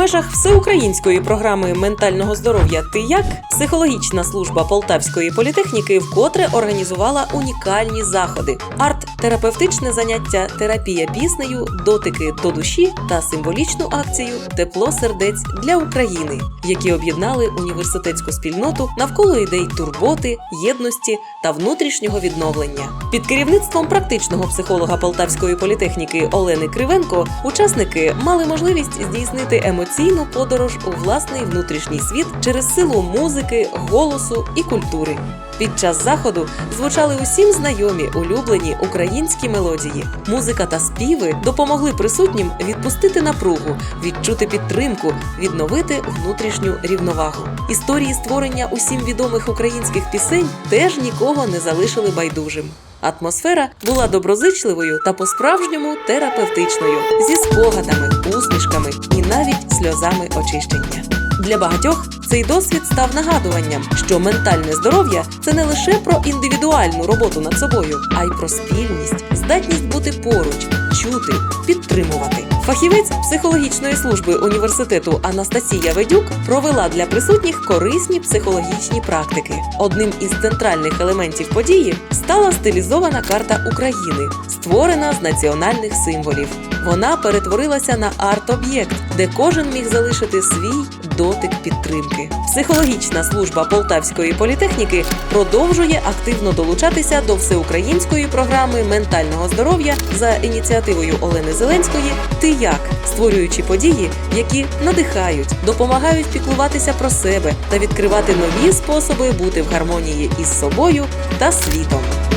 межах всеукраїнської програми ментального здоров'я Ти як психологічна служба Полтавської політехніки вкотре організувала унікальні заходи: арт-терапевтичне заняття, терапія піснею, дотики до душі та символічну акцію Тепло сердець для України, які об'єднали університетську спільноту навколо ідей турботи, єдності та внутрішнього відновлення. Під керівництвом практичного психолога Полтавської політехніки Олени Кривенко учасники мали можливість здійснити емоційну подорож у власний внутрішній світ через силу музики, голосу і культури. Під час заходу звучали усім знайомі улюблені українські мелодії. Музика та співи допомогли присутнім відпустити напругу, відчути підтримку, відновити внутрішню рівновагу. Історії створення усім відомих українських пісень теж нікого не залишили байдужим. Атмосфера була доброзичливою та по-справжньому терапевтичною, зі спогадами, усмішками і навіть сльозами очищення. Для багатьох цей досвід став нагадуванням, що ментальне здоров'я це не лише про індивідуальну роботу над собою, а й про спільність, здатність бути поруч, чути, підтримувати. Фахівець психологічної служби університету Анастасія Ведюк провела для присутніх корисні психологічні практики. Одним із центральних елементів події стала стилізована карта України, створена з національних символів. Вона перетворилася на арт-об'єкт, де кожен міг залишити свій дотик підтримки. Психологічна служба Полтавської політехніки продовжує активно долучатися до всеукраїнської програми ментального здоров'я за ініціативою Олени Зеленської Ти як створюючи події, які надихають, допомагають піклуватися про себе та відкривати нові способи бути в гармонії із собою та світом.